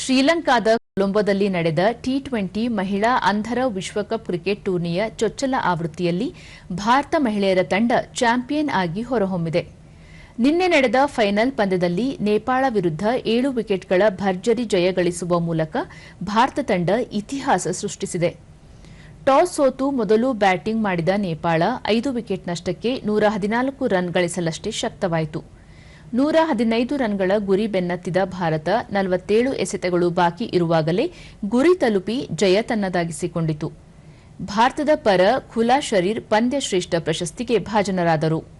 ಶ್ರೀಲಂಕಾದ ಕೊಲಂಬೋದಲ್ಲಿ ನಡೆದ T twenty ಮಹಿಳಾ ಅಂಧರ ವಿಶ್ವಕಪ್ ಕ್ರಿಕೆಟ್ ಟೂರ್ನಿಯ ಚೊಚ್ಚಲ ಆವೃತ್ತಿಯಲ್ಲಿ ಭಾರತ ಮಹಿಳೆಯರ ತಂಡ ಚಾಂಪಿಯನ್ ಆಗಿ ಹೊರಹೊಮ್ಮಿದೆ. ನಿನ್ನೆ ನಡೆದ ಫೈನಲ್ ಪಂದ್ಯದಲ್ಲಿ ನೇಪಾಳ ವಿರುದ್ಧ ಏಳು ವಿಕೆಟ್ಗಳ ಭರ್ಜರಿ ಜಯ ಗಳಿಸುವ ಮೂಲಕ ಭಾರತ ತಂಡ ಇತಿಹಾಸ ಸೃಷ್ಟಿಸಿದೆ. ಟಾಸ್ ಸೋತು ಮೊದಲು ಬ್ಯಾಟಿಂಗ್ ಮಾಡಿದ ನೇಪಾಳ ಐದು ವಿಕೆಟ್ ನಷ್ಟಕ್ಕೆ ನೂರ ಹದಿನಾಲ್ಕು ರನ್ ಗಳಿಸಲಷ್ಟೇ ಶಕ್ತವಾಯಿತು. ನೂರ ಹದಿನೈದು ರನ್ಗಳ ಗುರಿ ಬೆನ್ನತ್ತಿದ ಭಾರತ ನಲವತ್ತೇಳು ಎಸೆತಗಳು ಬಾಕಿ ಇರುವಾಗಲೇ ಗುರಿ ತಲುಪಿ ಜಯ ತನ್ನದಾಗಿಸಿಕೊಂಡಿತು. ಭಾರತದ ಪರ ಖುಲಾ ಶರೀರ್ ಪಂದ್ಯಶ್ರೇಷ್ಠ ಪ್ರಶಸ್ತಿಗೆ ಭಾಜನರಾದರು.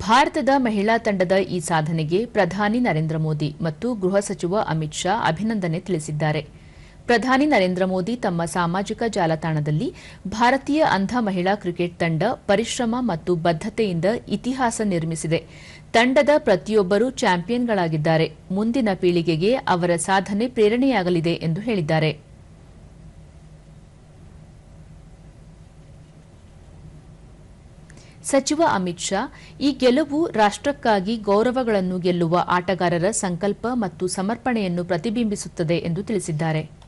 ಭಾರತದ ಮಹಿಳಾ ತಂಡದ ಈ ಸಾಧನೆಗೆ ಪ್ರಧಾನಿ ನರೇಂದ್ರ ಮೋದಿ ಮತ್ತು ಗೃಹ ಸಚಿವ ಅಮಿತ್ ಶಾ ಅಭಿನಂದನೆ ತಿಳಿಸಿದ್ದಾರೆ. ಪ್ರಧಾನಿ ನರೇಂದ್ರ ಮೋದಿ ತಮ್ಮ ಸಾಮಾಜಿಕ ಜಾಲತಾಣದಲ್ಲಿ ಭಾರತೀಯ ಅಂಧ ಮಹಿಳಾ ಕ್ರಿಕೆಟ್ ತಂಡ ಪರಿಶ್ರಮ ಮತ್ತು ಬದ್ಧತೆಯಿಂದ ಇತಿಹಾಸ ನಿರ್ಮಿಸಿದೆ. ತಂಡದ ಪ್ರತಿಯೊಬ್ಬರೂ ಚಾಂಪಿಯನ್ಗಳಾಗಿದ್ದಾರೆ. ಮುಂದಿನ ಪೀಳಿಗೆಗೆ ಅವರ ಸಾಧನೆ ಪ್ರೇರಣೆಯಾಗಲಿದೆ ಎಂದು ಹೇಳಿದ್ದಾರೆ. ಸಚಿವ ಅಮಿತ್ ಶಾ, ಈ ಗೆಲುವು ರಾಷ್ಟಕ್ಕಾಗಿ ಗೌರವಗಳನ್ನು ಗೆಲ್ಲುವ ಆಟಗಾರರ ಸಂಕಲ್ಪ ಮತ್ತು ಸಮರ್ಪಣೆಯನ್ನು ಪ್ರತಿಬಿಂಬಿಸುತ್ತದೆ ಎಂದು ತಿಳಿಸಿದ್ದಾರೆ.